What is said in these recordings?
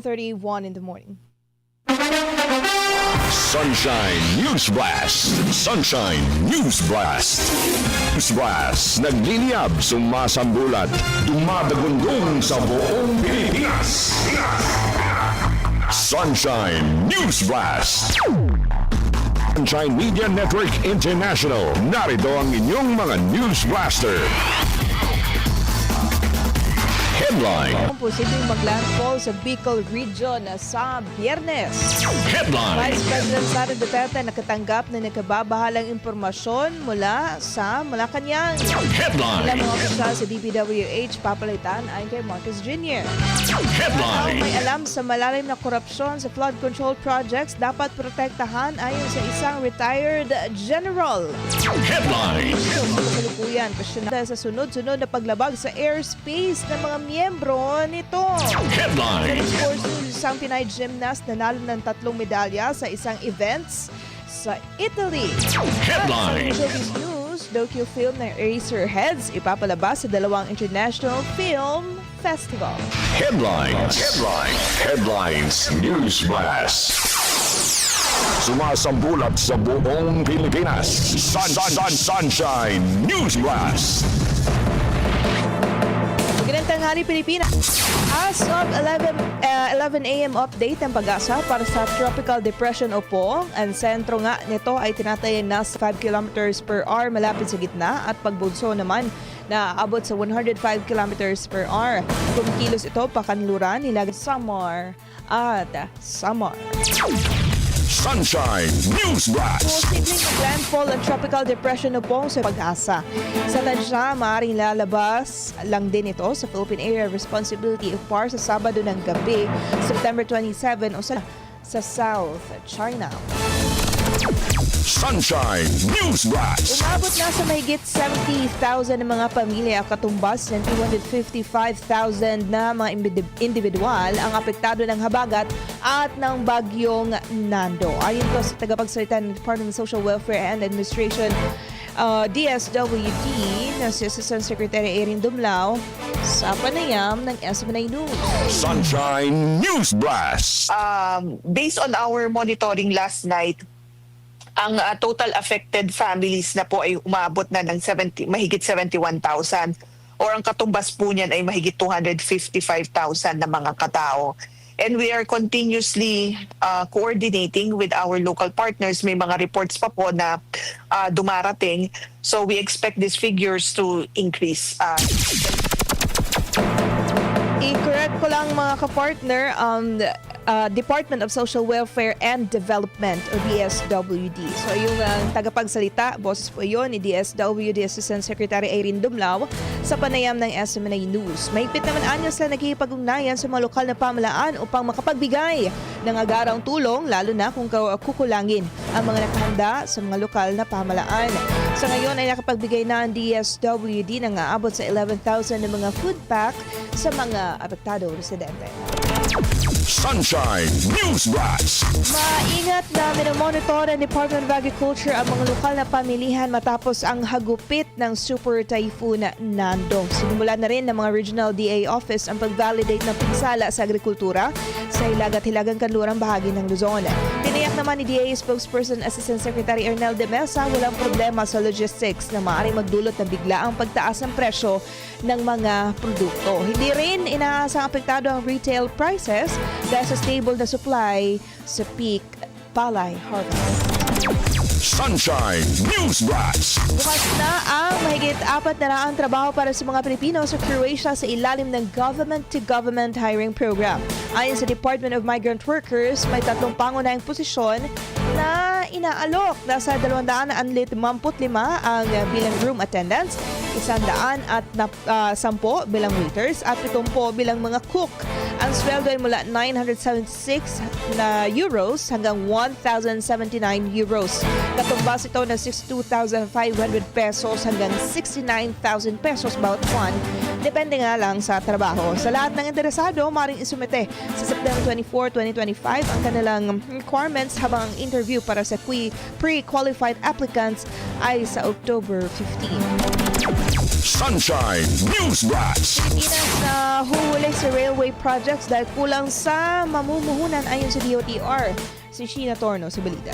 7.31 in the morning. Sunshine News Blast. Sunshine News Blast. News Blast. Nagliliyab, sumasambulat, dumadagundong sa buong Pilipinas. Sunshine News Blast. Sunshine Media Network International. Narito ang inyong mga News Blaster. Headline. Posibleng maglandfall sa Bicol Region sa Biyernes. Headline. Vice President Sara Duterte nakatanggap na nakababahalang impormasyon mula sa Malacanang. Ilang Headline. mga opisyal sa DPWH papalitan ayon kay Marcos Jr. Ang Headline. may alam sa malalim na korupsyon sa flood control projects dapat protektahan ayon sa isang retired general. Headline. Question dahil sa sunod-sunod na paglabag sa airspace ng mga miyembro nito. Sa Headline. sports news, isang Pinay gymnast nanalo ng tatlong medalya sa isang events sa Italy. Headline. At sa showbiz news, docu-film ng Eraserheads ipapalabas sa dalawang International Film Festival. Headlines. Headlines. Headlines. News Blast. Sumasambulat sa buong Pilipinas. Sun, sun, sun, sunshine News Blast. Tanghali Pilipinas. As of 11, uh, 11 a.m. update ng pag-asa para sa Tropical Depression Opong. Ang sentro nga nito ay tinatayang nasa 5 kilometers per hour malapit sa gitna at pagbunso naman na abot sa 105 kilometers per hour. Kumikilos ito pakanluran nila Samar at Samar. Sunshine News Blast. Posibleng mag-landfall ang Tropical Depression Opong sa pag-asa. Sa tadya, maaaring lalabas lang din ito sa Philippine Area Responsibility of PAR sa Sabado ng gabi, September 27 o sa, sa South China. Sunshine News Blast. Umabot na sa mahigit 70,000 na mga pamilya katumbas ng 255,000 na mga individ- individual ang apektado ng habagat at ng bagyong Nando. Ayon ko sa tagapagsalita ng Department of Social Welfare and Administration uh, DSWD na si Assistant Secretary Erin Dumlao sa panayam ng SMNA News. Sunshine News Blast. um, based on our monitoring last night, ang uh, total affected families na po ay umabot na ng 70, mahigit 71,000 or ang katumbas po niyan ay mahigit 255,000 na mga katao. And we are continuously uh, coordinating with our local partners. May mga reports pa po na uh, dumarating. So we expect these figures to increase. Uh, I-correct ko lang mga kapartner, um, uh, Department of Social Welfare and Development o DSWD. So yung uh, tagapagsalita, boses po yun ni DSWD Assistant Secretary Erin Dumlao sa panayam ng SMNA News. Mahigpit naman anya sila nagkikipag-ugnayan sa mga lokal na pamalaan upang makapagbigay ng agarang tulong lalo na kung kukulangin ang mga nakahanda sa mga lokal na pamalaan. Sa ngayon ay nakapagbigay na ang DSWD ng aabot sa 11,000 na mga food pack sa mga apektado residente. Sunshine News Blast. Maingat na minomonitor ng Department of Agriculture ang mga lokal na pamilihan matapos ang hagupit ng Super Typhoon Nando. Sinimulan na rin ng mga Regional DA Office ang pag-validate ng pinsala sa agrikultura sa hilagat hilagang kanlurang bahagi ng Luzon. Tiniyak naman ni DA spokesperson Assistant Secretary Ernel de Mesa walang problema sa logistics na maaaring magdulot ng biglaang pagtaas ng presyo ng mga produkto. Hindi rin inaasang apektado ang retail prices dahil sa stable na supply sa peak palay harvest. Sunshine News Blast. Bukas na ang mahigit apat na raang trabaho para sa mga Pilipino sa Croatia sa ilalim ng government-to-government hiring program. Ayon sa Department of Migrant Workers, may tatlong pangunahing posisyon na inaalok. Nasa 255 ang bilang room attendants, 100 at na, ah, 10 bilang waiters at 70 bilang mga cook. Ang sweldo ay mula 976 na euros hanggang 1,079 euros. Katumbas ito ng 62,500 pesos hanggang 69,000 pesos bawat buwan. Depende nga lang sa trabaho. Sa lahat ng interesado, maring isumite sa September 24, 2025 ang kanilang requirements habang ang interview para sa pre-qualified applicants ay sa October 15. Sunshine News Blast. Pilipinas na huhuli sa railway projects dahil kulang sa mamumuhunan ayon sa DOTR. Si Sheena Torno sa balita.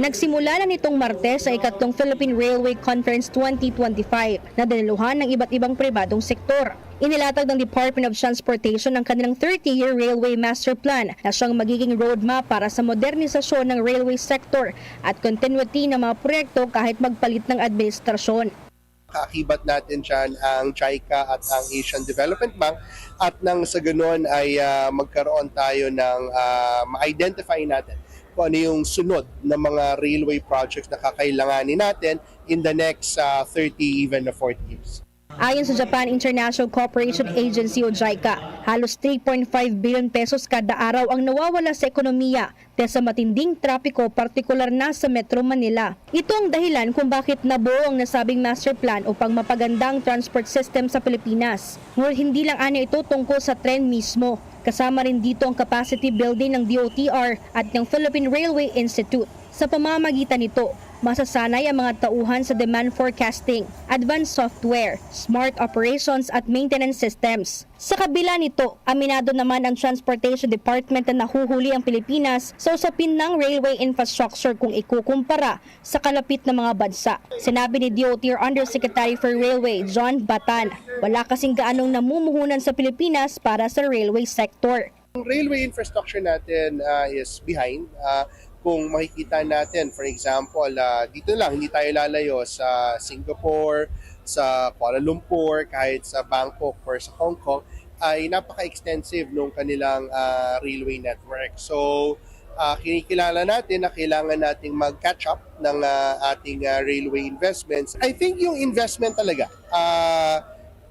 Nagsimula na nitong Martes sa ikatlong Philippine Railway Conference 2025 na diniluhan ng iba't ibang pribadong sektor. Inilatag ng Department of Transportation ang kanilang 30-year Railway Master Plan na siyang magiging roadmap para sa modernisasyon ng railway sector at continuity ng mga proyekto kahit magpalit ng administrasyon. Kakibat natin dyan ang JICA at ang Asian Development Bank at nang sa ganun ay ah, magkaroon tayo ng ah, ma-identify natin kung ano yung sunod na mga railway projects na kakailanganin natin in the next ah, 30 even na 40 years. Ayon sa Japan International Cooperation Agency o JICA, halos 3.5 billion pesos kada araw ang nawawala sa ekonomiya dahil sa matinding trapiko partikular na sa Metro Manila. Ito ang dahilan kung bakit nabuo ang nasabing master plan upang mapagandang transport system sa Pilipinas. Ngunit hindi lang ano ito tungkol sa tren mismo. Kasama rin dito ang capacity building ng DOTR at ng Philippine Railway Institute. Sa pamamagitan nito, masasanay ang mga tauhan sa demand forecasting, advanced software, smart operations at maintenance systems. Sa kabila nito, aminado naman ang Transportation Department na nahuhuli ang Pilipinas sa usapin ng railway infrastructure kung ikukumpara sa kalapit na mga bansa. Sinabi ni DOTR Undersecretary for Railway John Batan, wala kasing gaanong namumuhunan sa Pilipinas para sa railway sector. Ang railway infrastructure natin ah, is behind. Ah, kung makikita natin, for example, ah, dito lang, hindi tayo lalayo sa Singapore, sa Kuala Lumpur, kahit sa Bangkok or sa Hong Kong, ay napaka-extensive nung kanilang ah, railway network. So, ah, kinikilala natin na kailangan nating mag-catch up ng ah, ating ah, railway investments. I think yung investment talaga, ah,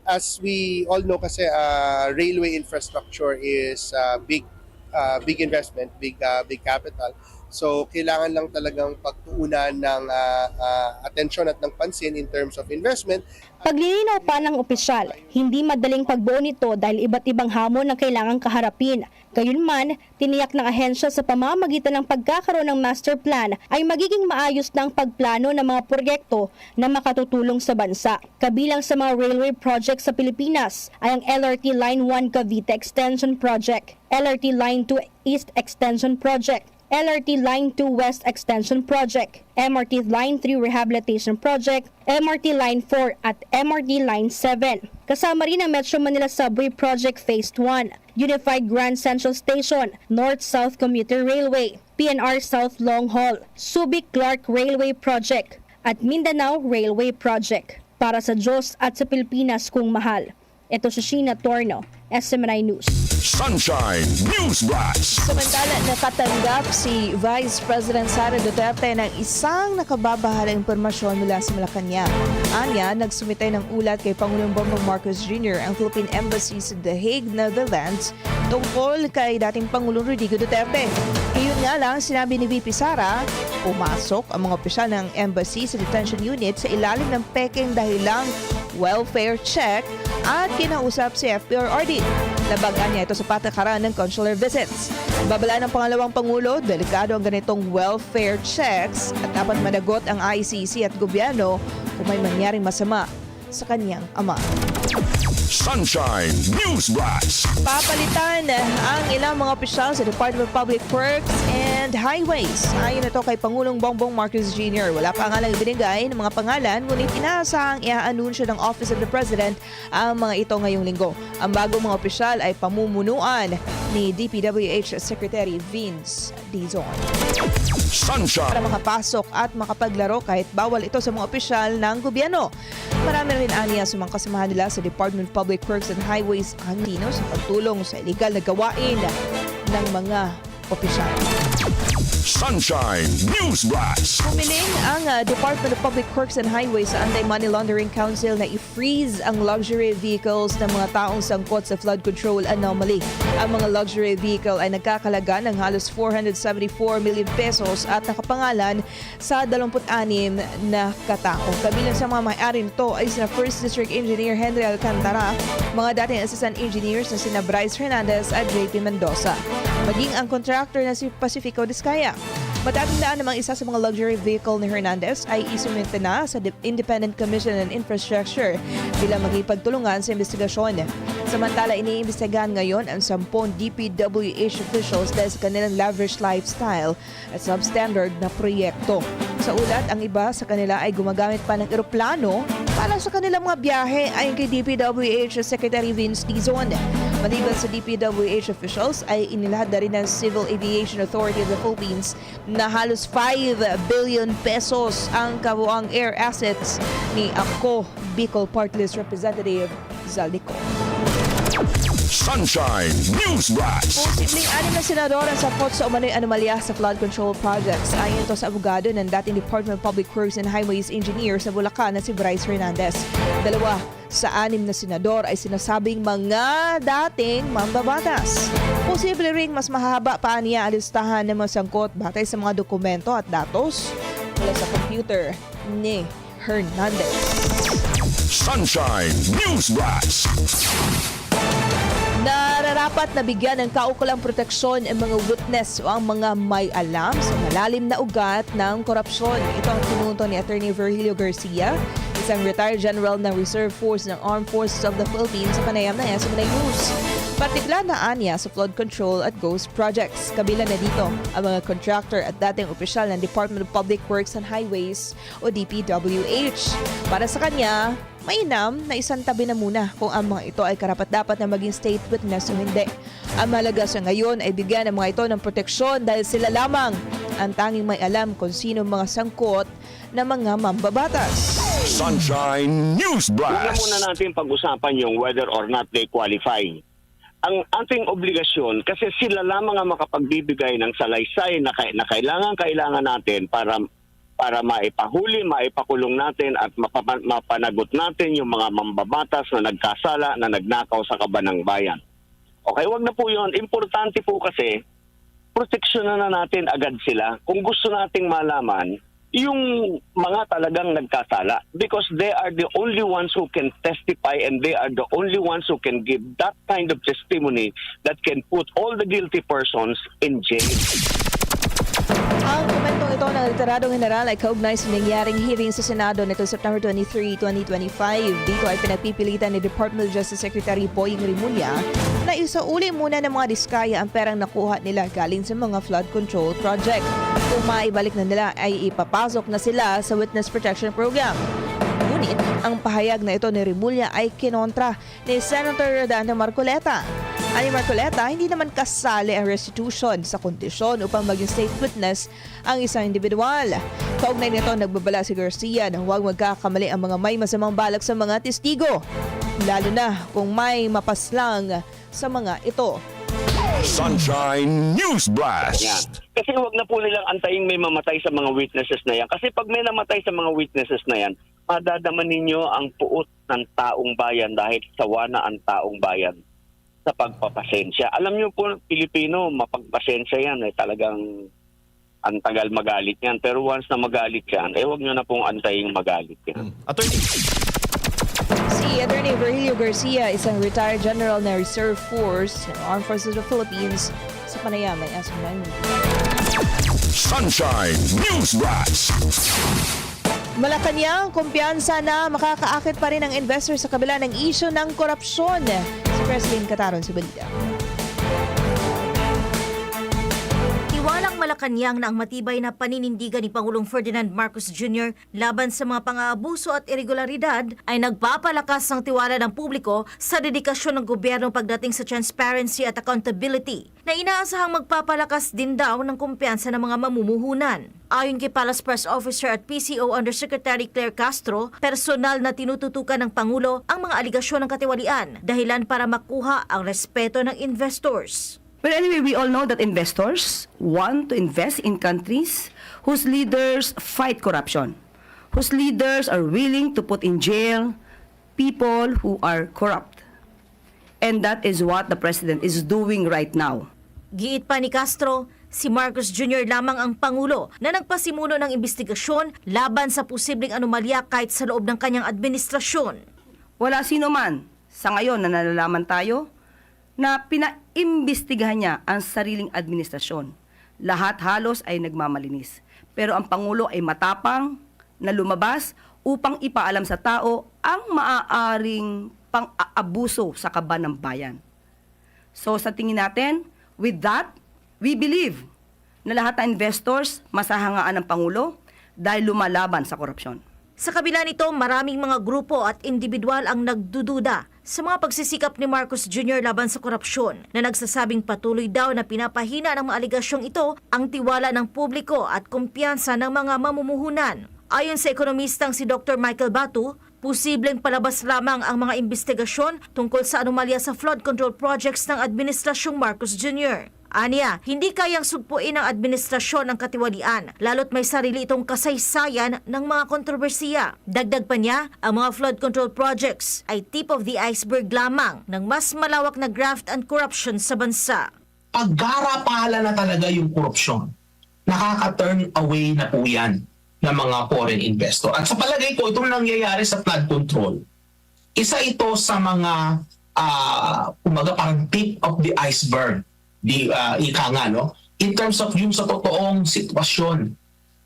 as we all know kasi uh, railway infrastructure is uh, big uh, big investment, big uh, big capital. So kailangan lang talagang pagtuunan ng uh, uh, atensyon at ng pansin in terms of investment. Paglilinaw pa ng opisyal, hindi madaling pagbuo nito dahil iba't ibang hamon ang kailangang kaharapin. Gayunman, tiniyak ng ahensya sa pamamagitan ng pagkakaroon ng master plan ay magiging maayos ng pagplano ng mga proyekto na makatutulong sa bansa. Kabilang sa mga railway project sa Pilipinas ay ang LRT Line 1 Cavite Extension Project, LRT Line 2 East Extension Project, LRT Line 2 West Extension Project, MRT Line 3 Rehabilitation Project, MRT Line 4 at MRT Line 7. Kasama rin ang Metro Manila Subway Project Phase 1, Unified Grand Central Station, North-South Commuter Railway, PNR South Long Haul, Subic Clark Railway Project, at Mindanao Railway Project. Para sa Diyos at sa Pilipinas kung mahal. Ito si Sheena Torno, SMNI News. Sunshine News Blast. Samantala, nakatanggap si Vice President Sara Duterte ng isang nakababahalang impormasyon mula sa Malacanang. Anya, nagsumitay ng ulat kay Pangulong Bongbong Marcos Jr. ang Philippine Embassy sa The Hague, Netherlands tungkol kay dating Pangulong Rodrigo Duterte. Iyon nga lang, sinabi ni VP Sara, pumasok ang mga opisyal ng embassy sa detention unit sa ilalim ng peking dahilang welfare check at kinausap si FPRRD. Labagan niya ito sa patakaran ng consular visits. Babala ng pangalawang Pangulo, delikado ang ganitong welfare checks at dapat managot ang ICC at gobyerno kung may mangyaring masama sa kanyang ama. Sunshine News Blast. Papalitan ang ilang mga opisyal sa Department of Public Works and Highways. Ayon ito kay Pangulong Bongbong Marcos Jr. Wala pa nga lang ibinigay ng mga pangalan, ngunit inaasahang iaanunsyo ng Office of the President ang mga ito ngayong linggo. Ang bagong mga opisyal ay pamumunuan ni DPWH Secretary Vince Dizon. Para Sunshine makapasok at makapaglaro kahit bawal ito sa mga opisyal ng gobyerno. Marami rin aniya sa mga kasamahan nila sa Department of Public Works and Highways ang Tino sa pagtulong sa illegal na gawain ng mga opisyal. Sunshine News Blast. Pumiling ang uh, Department of Public Works and Highways sa Anti-Money Laundering Council na i-freeze ang luxury vehicles ng mga taong sangkot sa flood control anomaly. Ang mga luxury vehicle ay nagkakalaga ng halos 474 million pesos at nakapangalan sa 26 na katao. Kabilang sa mga may-ari nito ay sina First District Engineer Henry Alcantara, mga dating assistant engineers na sina Bryce Hernandez at JP Mendoza, maging ang contractor na si Pacifico Discaya. Matatandaan namang isa sa mga luxury vehicle ni Hernandez ay isuminta na sa De- Independent Commission on Infrastructure bilang magipagtulungan sa investigasyon. Samantala, iniimbestigahan ngayon ang sampung DPWH officials dahil sa kanilang lavish lifestyle at substandard na proyekto. Sa ulat, ang iba sa kanila ay gumagamit pa ng eroplano para sa kanilang mga biyahe ayon kay DPWH Secretary Vince Dizon. Maliban sa DPWH officials ay inilahad na rin ng Civil Aviation Authority of the Philippines na halos 5 billion pesos ang kabuang air assets ni Ako Bicol Party List Representative Zaldico. Sunshine News Blast. Posibleng anim na senador ang sapot sa umano'y anomalya sa flood control projects. Ayon ito sa abogado ng dating Department of Public Works and Highways Engineer sa Bulacan na si Bryce Hernandez. Dalawa sa anim na senador ay sinasabing mga dating mambabatas. Posible ring mas mahaba pa niya ang listahan ng mga sangkot batay sa mga dokumento at datos mula sa computer ni Hernandez. Sunshine News Blast. Nararapat na bigyan ng kaukulang proteksyon ang mga witness o ang mga may alam sa malalim na ugat ng korupsyon. Ito ang pinunto ni Attorney Virgilio Garcia, isang retired general ng Reserve Force ng Armed Forces of the Philippines sa panayam ng SMNA News. Partikular na anya sa flood control at ghost projects. Kabila na dito ang mga contractor at dating opisyal ng Department of Public Works and Highways o DPWH. Para sa kanya, mainam na isang tabi na muna kung ang mga ito ay karapat-dapat na maging state witness o hindi. Ang mahalaga sa ngayon ay bigyan ng mga ito ng proteksyon dahil sila lamang ang tanging may alam kung sino ang mga sangkot na mga mambabatas. Sunshine News Blast. muna natin pag-usapan yung whether or not they qualify. Ang ating obligasyon, kasi sila lamang ang makapagbibigay ng salaysay na, na kailangan kailangan natin para para maipahuli, maipakulong natin at mapapa- mapanagot natin yung mga mambabatas na nagkasala, na nagnakaw sa kaban ng bayan. Okay, wag na po yun. Importante po kasi, proteksyonan na natin agad sila. Kung gusto nating malaman, yung mga talagang nagkasala because they are the only ones who can testify and they are the only ones who can give that kind of testimony that can put all the guilty persons in jail. Ang komentong ito ng literadong general ay kaugnay sa nangyaring hearing sa Senado nito September 23, 2025. Dito ay pinagpipilitan ni Department of Justice Secretary Boying Rimulya na isauli muna ng mga diskaya ang perang nakuha nila galing sa mga flood control project. Kung maibalik na nila ay ipapasok na sila sa Witness Protection Program. Ngunit, ang pahayag na ito ni Rimulya ay kinontra ni Senator Rodante Marcoleta. Ani Marcoleta, hindi naman kasali ang restitution sa kondisyon upang maging state witness ang isang individual. Kaugnay nito, nagbabala si Garcia na huwag magkakamali ang mga may masamang balak sa mga testigo. Lalo na kung may mapaslang sa mga ito. Sunshine News Yan. Blast. Kasi wag na po nilang antayin may mamatay sa mga witnesses na yan. Kasi pag may namatay sa mga witnesses na yan, madadaman ninyo ang puot ng taong bayan dahil sawa na ang taong bayan sa pagpapasensya. Alam niyo po, Pilipino, mapagpasensya yan. Eh, talagang ang tagal magalit yan. Pero once na magalit yan, eh wag niyo na pong antayin magalit yan. Attorney, Si Attorney Virgilio Garcia, isang retired general na Reserve Force ng Armed Forces of the Philippines sa panayam ng SM9 Sunshine News Blast. Malacanang, kumpiyansa na makakaakit pa rin ang investor sa kabila ng isyo ng korupsyon. Si President Cataron sa balita. Tiwalang Malacanang na ang matibay na paninindigan ni Pangulong Ferdinand Marcos Jr. laban sa mga pang-aabuso at irregularidad ay nagpapalakas ng tiwala ng publiko sa dedikasyon ng gobyerno pagdating sa transparency at accountability na inaasahang magpapalakas din daw ng kumpiyansa ng mga mamumuhunan. Ayon kay Palace Press Officer at PCO Undersecretary Claire Castro, personal na tinututukan ng Pangulo ang mga aligasyon ng katiwalian dahilan para makuha ang respeto ng investors. But anyway, we all know that investors want to invest in countries whose leaders fight corruption, whose leaders are willing to put in jail people who are corrupt. And that is what the president is doing right now. Giit pa ni Castro, si Marcos Jr. lamang ang Pangulo na nagpasimuno ng investigasyon laban sa posibleng anomalya kahit sa loob ng kanyang administrasyon. Wala sino man sa ngayon na nalalaman tayo na pinaimbestigahan niya ang sariling administrasyon. lahat halos ay nagmamalinis. Pero ang Pangulo ay matapang na lumabas upang ipaalam sa tao ang maaaring pang-aabuso sa kaban ng bayan. So sa tingin natin, with that, we believe na lahat ng investors masahangaan ng Pangulo dahil lumalaban sa korupsyon. Sa kabila nito, maraming mga grupo at individual ang nagdududa sa mga pagsisikap ni Marcos Jr. laban sa korupsyon na nagsasabing patuloy daw na pinapahina ng mga aligasyong ito ang tiwala ng publiko at kumpiyansa ng mga mamumuhunan. Ayon sa ekonomistang si Dr. Michael Batu, posibleng palabas lamang ang mga investigasyon tungkol sa anomalya sa flood control projects ng Administrasyong Marcos Jr. Aniya, hindi kayang sugpuin ng administrasyon ang katiwalian, lalo't may sarili itong kasaysayan ng mga kontrobersiya. Dagdag pa niya, ang mga flood control projects ay tip of the iceberg lamang ng mas malawak na graft and corruption sa bansa. paggarapalan na talaga yung korupsyon. Nakaka-turn away na po yan ng mga foreign investor. At sa palagay ko, itong nangyayari sa flood control, isa ito sa mga, uh, umaga parang tip of the iceberg, di uh, ika nga, no? In terms of yung sa totoong sitwasyon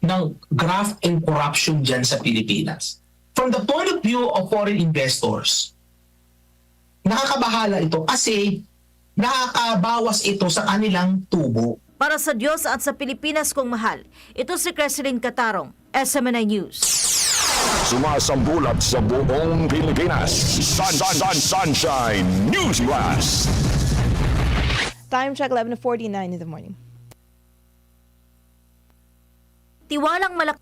ng graft and corruption dyan sa Pilipinas. From the point of view of foreign investors, nakakabahala ito kasi nakakabawas ito sa kanilang tubo. Para sa Diyos at sa Pilipinas kong mahal, ito si Creslin Catarong, SMNI News. Sumasambulat sa buong Pilipinas. Sun, sun, sun, sunshine News Blast. Time check 11:49 in the morning. Tiwalang malak...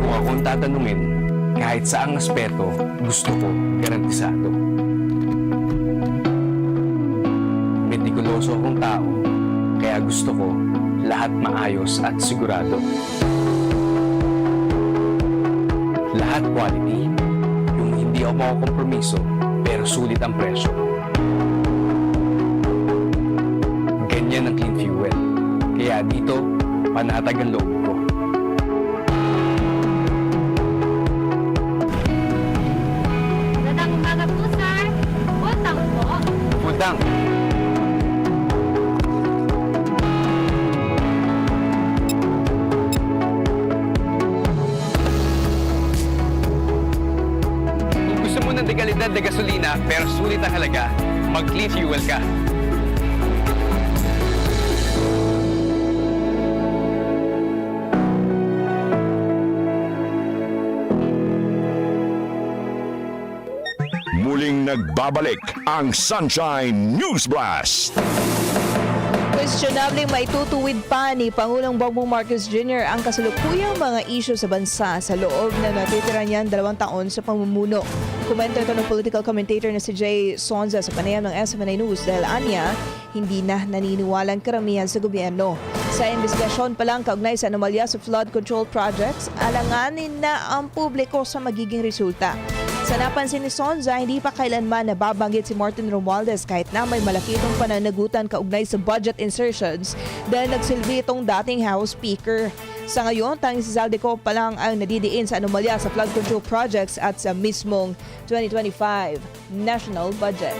Kung akong tatanungin, kahit saang aspeto, gusto ko garantisado. Metikuloso akong tao, kaya gusto ko lahat maayos at sigurado. Lahat quality, yung hindi ako makukompromiso, pero sulit ang presyo. Ganyan ang clean fuel. Kaya dito, panatag ang loob ang halaga, mag-clean fuel ka. Muling nagbabalik ang Sunshine News Blast. Questionable maitutuwid pa ni Pangulong Bongbong Marcos Jr. ang kasalukuyang mga isyu sa bansa sa loob na natitira niyan dalawang taon sa pamumuno. Komento ito ng political commentator na si Jay Sonza sa panayam ng SMNA News dahil anya, hindi na naniniwalang karamihan sa gobyerno. Sa investigasyon pa lang kaugnay sa anomalya sa flood control projects, alanganin na ang publiko sa magiging resulta. Sa napansin ni Sonza, hindi pa kailanman nababanggit si Martin Romualdez kahit na may malaki itong pananagutan kaugnay sa budget insertions dahil nagsilbi itong dating House Speaker. Sa ngayon, tanging si Zaldico pa lang ang nadidiin sa anomalya sa flood control projects at sa mismong 2025 national budget.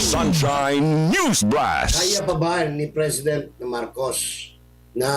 Sunshine News Blast. Kaya pa ba ni President Marcos na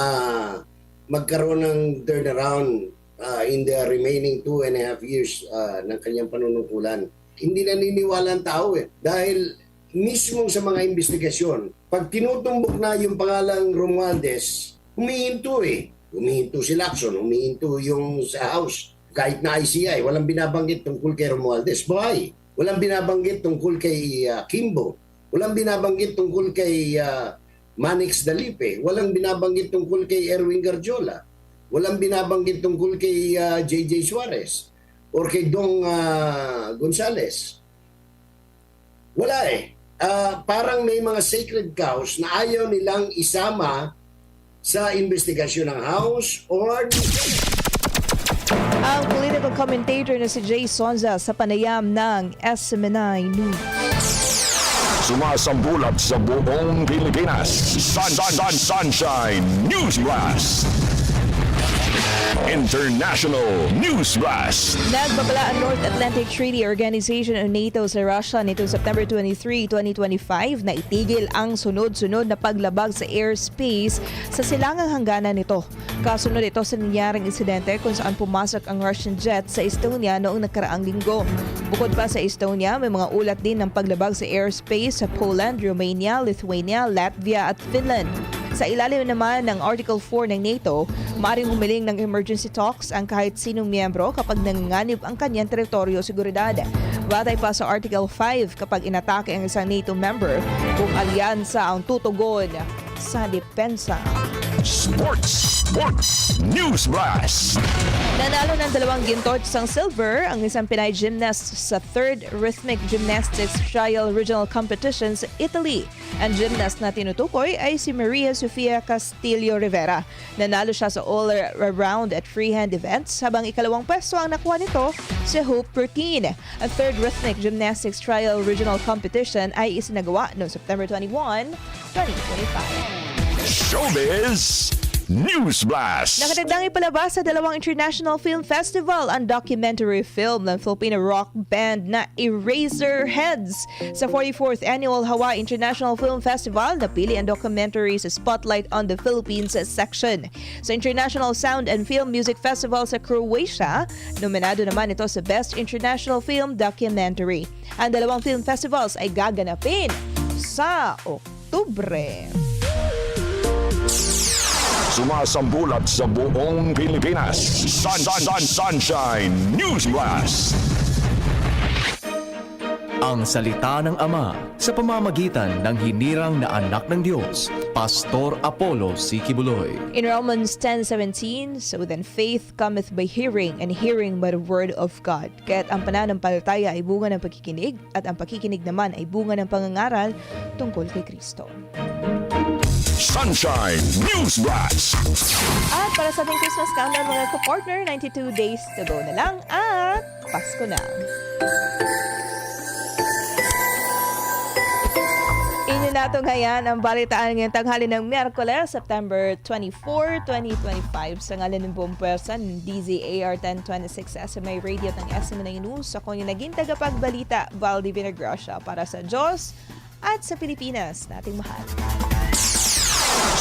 magkaroon ng turnaround uh, in the remaining two and a half years uh, ng kanyang panunungkulan? Hindi naniniwala ang tao eh. Dahil mismo sa mga investigasyon, pag tinutumbok na yung pangalang Romualdez, humihinto eh. Humihinto si Lacson, humihinto yung sa House. Kahit na ICI, walang binabanggit tungkol kay Romualdez. Buhay. Walang binabanggit tungkol kay uh, Kimbo. Walang binabanggit tungkol kay uh, Manix Dalipe. Walang binabanggit tungkol kay Erwin Garjola. Walang binabanggit tungkol kay uh, JJ Suarez or kay Dong uh, Gonzales. Wala eh. Uh, parang may mga sacred cows na ayaw nilang isama sa investigasyon ng House or Ang political commentator na si Jay Sonza sa panayam ng SMNI News. Sumasambulat sa buong Pilipinas. Sun, sun, sun, sunshine News Blast. International News Blast. Nagbabala ang North Atlantic Treaty Organization o NATO sa Russia nitong September 23, 2025 na itigil ang sunod-sunod na paglabag sa airspace sa silangang hangganan nito. Kasunod ito sa nangyaring insidente kung saan pumasok ang Russian jet sa Estonia noong nakaraang linggo. Bukod pa sa Estonia, may mga ulat din ng paglabag sa airspace sa Poland, Romania, Lithuania, Latvia at Finland. Sa ilalim naman ng Article 4 ng NATO, maaaring humiling ng emergency talks ang kahit sinong miyembro kapag nanganganib ang kanyang teritoryo o seguridad. Batay pa sa Article 5 kapag inatake ang isang NATO member kung alyansa ang tutugon sa depensa. Sports. Sports. News Blast. Nanalo ng dalawang ginto at isang silver ang isang Pinay gymnast sa third Rhythmic Gymnastics Trial Regional Competition sa Italy. Ang gymnast na tinutukoy ay si Maria Sofia Castillo Rivera. Nanalo siya sa all-around at freehand events habang ikalawang pwesto ang nakuha nito si Hope Pertine. Ang third Rhythmic Gymnastics Trial Regional Competition ay isinagawa noong September 21, 2025. Showbiz. News Blast. Nakatagdang ipalabas sa dalawang International Film Festival ang documentary film ng Filipino rock band na Eraserheads. Sa 44th Annual Hawaii International Film Festival, napili ang documentary sa Spotlight on the Philippines section. Sa International Sound and Film Music Festival sa Croatia, nominado naman ito sa Best International Film Documentary. Ang dalawang film festivals ay gaganapin sa Oktubre. Sumasambulat sa buong Pilipinas. Sun, sun, sun, sunshine. News Blast. Ang salita ng Ama sa pamamagitan ng hinirang na anak ng Diyos, Pastor Apollo Sikibuloy. In Romans 10:17, so then faith cometh by hearing, and hearing by the word of God. Kaya't ang pananampalataya ay bunga ng pagkikinig, at ang pakikinig naman ay bunga ng pangangaral tungkol kay Kristo. Sunshine News Blast. At para sa ating Christmas countdown mga ka-partner, 92 days to go na lang at Pasko na. Inyo na ito ngayon ang balitaan ngayong tanghali ng Miyerkules, September 24, 2025. Sa ngalan ng buong ng DZAR 1026 SMA Radio ng SMA News. Ako yung naging tagapagbalita, Valdi Vinagracia, para sa Diyos at sa Pilipinas nating mahal.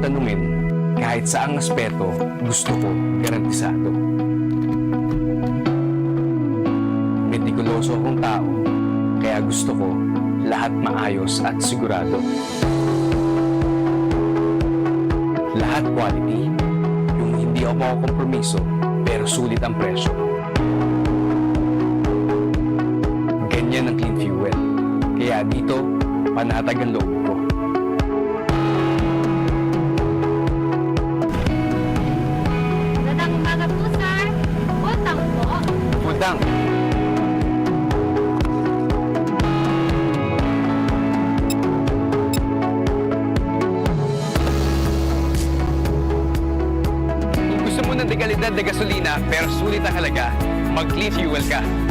Tatanungin, kahit saang aspeto, gusto ko garantisado. Metikuloso akong tao, kaya gusto ko lahat maayos at sigurado. Lahat quality, yung hindi ako makukompromiso, pero sulit ang presyo. Ganyan ang clean fuel. Kaya dito, panatag ang loob Kung gusto mo